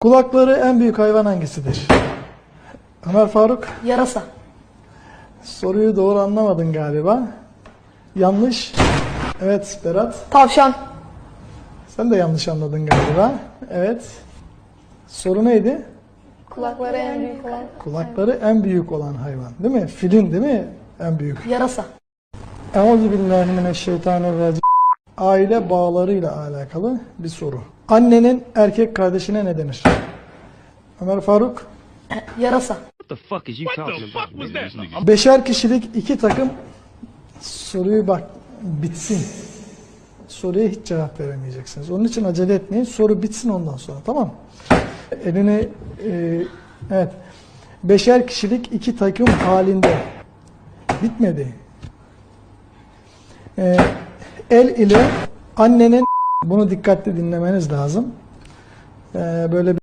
Kulakları en büyük hayvan hangisidir? Ömer Faruk Yarasa. soruyu doğru anlamadın galiba. Yanlış. Evet Berat Tavşan. sen de yanlış anladın galiba. Evet. Soru neydi? Kulakları en büyük olan. Kulakları en büyük olan hayvan değil mi? Filin değil mi? En büyük. Yarasa. Euzubillahimineşşeytanirracim. Aile bağlarıyla alakalı bir soru. Annenin erkek kardeşine ne denir? Ömer Faruk. Yarasa. What the fuck is you talking about? Beşer kişilik iki takım soruyu bak bitsin. Soruya hiç cevap veremeyeceksiniz. Onun için acele etmeyin. Soru bitsin ondan sonra tamam mı? Elini e, evet. Beşer kişilik iki takım halinde bitmedi. E, el ile annenin bunu dikkatli dinlemeniz lazım. E, böyle bir